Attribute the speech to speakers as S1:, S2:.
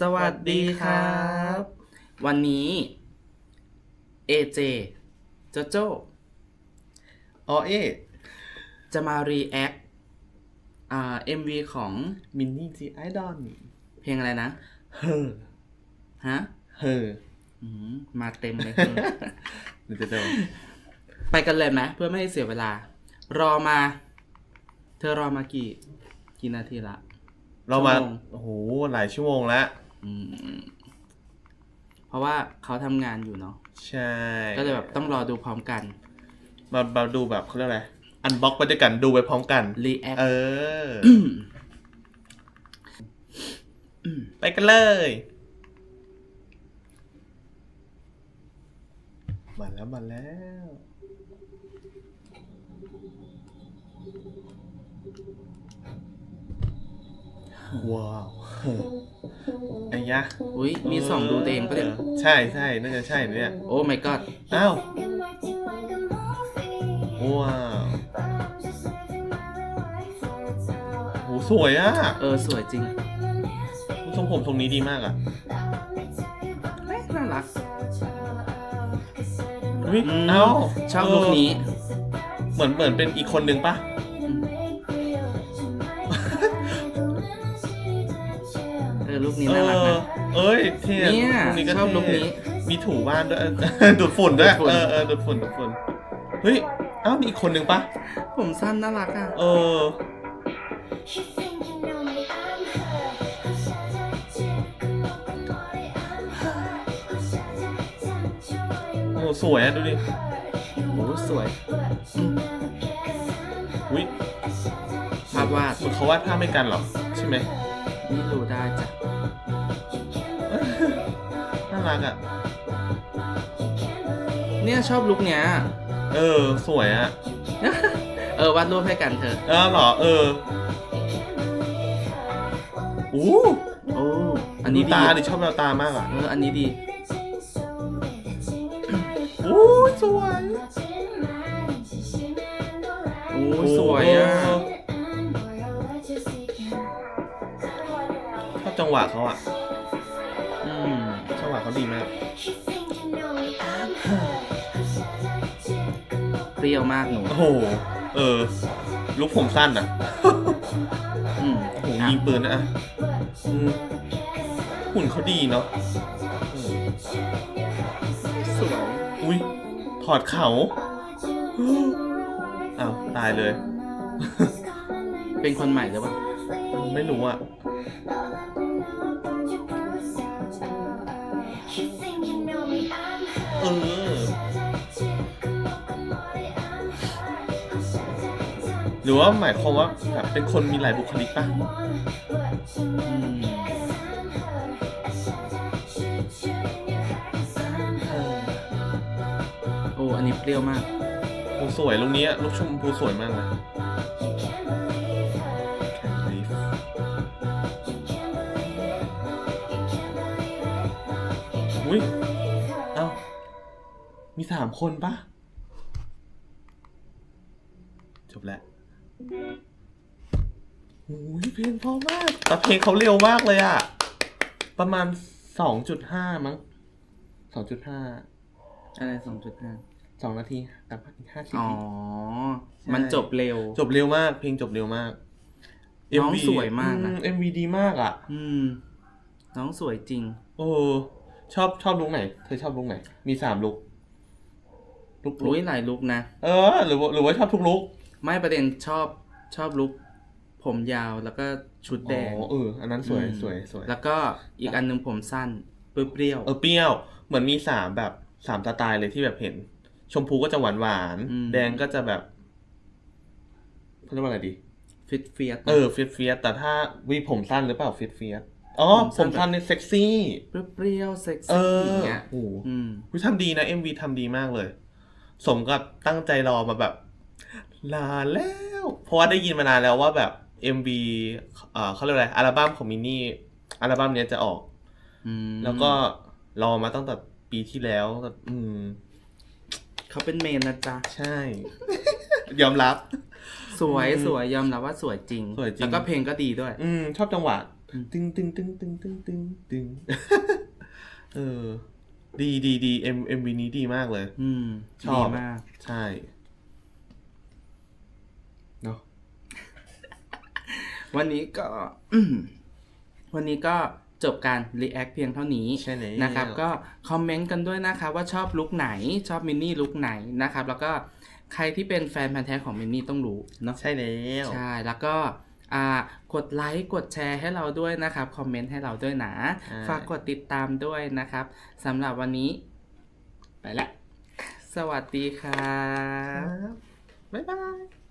S1: สวัสดีครับ วันนี้เอเจโจโจ
S2: อ๋อเอ๊ะ
S1: จะมารีแอคอ่า MV ของ
S2: มินนี่จีไอดอล
S1: เพลงอะไรนะ
S2: เฮ้อ
S1: ฮะ
S2: เฮ้อ
S1: อืมมาเต็มเลย
S2: เดี๋ยวจะโดน
S1: ไปกันเลยไหมเพื่อไม่ให้เสียเวลา รอมา เธอรอมากี่ กี่นาทีละ
S2: เรามา
S1: ชั่วโมง
S2: โอ้โหหลายชั่วโมงแล้ว
S1: อืมเพราะว่าเขาทำงานอยู่เนาะ
S2: ใช่
S1: ก็เลยแบบต้องรอดูพร้อมกัน
S2: มามาดูแบบเขาเรียกอะไร อันบ็อกไปด้วยกันดูไปพร้อมกัน
S1: รีแอค
S2: เออ ไปกันเลย มาแล้วมาแล้ว ว้าวไอ้ ยะ
S1: อุ้ยมีส่องดูตัวเองปะเนี่ย
S2: ออใช่ใช่น่าจะใช่เนี่ย
S1: โอ้ my god
S2: อ้าวว้าวโหสวยอะ
S1: เออสวยจริง
S2: ทรงผมทรงนี้ดีมากอะ
S1: เอ๊ะน่ารัก
S2: อุ๊ย
S1: อืม
S2: เอ้า
S1: ชอบลุคนี้
S2: เหมือนเหมือนเป็นอีกคนนึงปะ
S1: ลุคนี้น่ารัก
S2: เอ
S1: นะ
S2: อเอ้ยเท่
S1: เนี่ย
S2: ลุคนี้ก็
S1: ชอบ
S2: เท่
S1: ลุคนี้
S2: มีถูบ้านด้วย ดูดฝุ่นด้วย
S1: ดูดฝุ่น
S2: เออเออดูดฝุ่นดูดฝุ่น เฮ้ยเอ้ามีอีกคนนึงปะ
S1: ผมสั้นน่ารักอะ
S2: เออ โอ้ สวยอะดูดิ
S1: โอ้สวย
S2: อุ้ย
S1: ภาพวาด
S2: เหมือนเขาวาดภาพไม่กันเหรอ ใช่ไหม
S1: นี่ดูได้จ้ะ
S2: น่า รักอะ
S1: เนี่ยชอบลุคเนี้ย
S2: เออ สวยอะ
S1: เออวาดรูปให้กันเถอะ
S2: เออเหรอ เอออู้
S1: โอ้อัน
S2: ดู
S1: นี้ดี
S2: ตาดิชอบแววตามากอะ
S1: เอออันนี้ดี
S2: อู้สวย
S1: โอ้สวยอะ
S2: เชอบจังหวะเขาอะ ดีมาก
S1: เปรี้ยวมากหนู
S2: โอ้โห เออ ลุกผมสั้นอะ
S1: อืม
S2: โอ้โห
S1: อะ
S2: ยิงปืนนะอะอืมหุ่นเขาดีเนาะเออ
S1: สวย
S2: อุ้ย ถอดเขาอ้าวตายเลย
S1: เป็นคนใหม่หรือเปล่า
S2: ไม่รู้อะ เออ หรือว่าหมายความว่าแบบเป็นคนมีหลายบุคลิกป่ะ
S1: อืมโอ้อันนี้เปรี้ยวมาก
S2: โอ้สวยลูกนี้อะลูกชมพูสวยมากเลยอุ้ยเอ้า มีสามคนปะจบแล้วโอ้ยเพลงเพราะมากแต่เพลงเขาเร็วมากเลยอะประมาณสองจุดห้ามั้งสองจุดห้า
S1: อะไรสองจุดห้า
S2: สองนาทีแต่อีกห้าสิบ
S1: อ๋อ
S2: วิ
S1: มันจบเร็ว
S2: จบเร็วมาก เพลงจบเร็วมาก
S1: น้องสวยมากนะ
S2: เอ็มวีดีมากอะ
S1: อืม น้องสวยจริง
S2: โอ้ชอบชอบลุกไหน เธอชอบลุกไหน มีสามลุก ลุกลุก
S1: อุ้ยหลายลุกนะ
S2: เออ หรือว่าหรือว่าชอบทุกลุก
S1: ไม่ประเด็นชอบชอบลุกผมยาวแล้วก็ชุดแดง
S2: อ๋อเอออันนั้นสวย
S1: อืม
S2: สวยสวย
S1: แล้วก็อีกอันหนึงผมสั้นเปรี้ยว
S2: เออเปรี้ยว เหมือนมีสามแบบสามสไตล์เลยที่แบบเห็น ชมพูก็จะหวานหวานๆ
S1: อืม
S2: แดงก็จะแบบเขาเรียกว่าอะไรดี
S1: ฟิตเฟียส
S2: เออเฟียสเฟียสแต่ถ้าวีผมสั้นหรือเปล่าเฟียสเฟียสอ๋อ
S1: ผม
S2: ผ
S1: สั้น
S2: มสั้นเนี่ยเซ็กซี่
S1: เปรี้ยวๆเซ็ก
S2: เอ
S1: ซี่
S2: อ
S1: อย่างเงี้ย
S2: โอ้โห
S1: อืม
S2: วิทำดีนะ MV ทำดีมากเลย สมกับตั้งใจรอมาแบบนานแล้ว เพราะว่าได้ยินมานานแล้วว่าแบบ MV เอ่อเขาเรียกอะไรอัลบั้มของมินนี่อัลบั้มเนี้ยจะออก
S1: อืม
S2: แล้วก็รอมาตั้งแต่ปีที่แล้วแต่อืม
S1: เขาเป็นเมนนะจ๊ะ
S2: ใช่ ยอมรับ
S1: สวย
S2: อืม
S1: สวยยอมรับว่าสวยจริง
S2: สวยจริง
S1: แล้วก็เพลงก็ดีด้วย
S2: อืม ชอบจังหวะเธ
S1: อืม
S2: ตึงตึงตึงตึงตึงตึงตึงเออ ดีดีดีเอ็มเอ็มวีนี้ดีมากเลย
S1: อืม
S2: ชอบ
S1: ดีมาก
S2: ใช่เนาะ
S1: วันนี้ก็ วันนี้ก็จบการ react เพียงเท่านี้
S2: ใช่แล้ว
S1: นะครับ ก็คอมเมนต์กันด้วยนะครับ ว่าชอบลุคไหนชอบมินนี่ลุคไหนนะครับ แล้วก็ใครที่เป็นแฟนพันธ์แท้ของมินนี่ต้องรู้เนาะ
S2: ใช่แล้ว
S1: ใช่แล้วก็ อ่ากดไลค์กดแชร์ให้เราด้วยนะครับคอมเมนต์ให้เราด้วยนะฝากกดติดตามด้วยนะครับสำหรับวันนี้ ไปละ สวัสดีครั
S2: ครับบบ๊ายบาย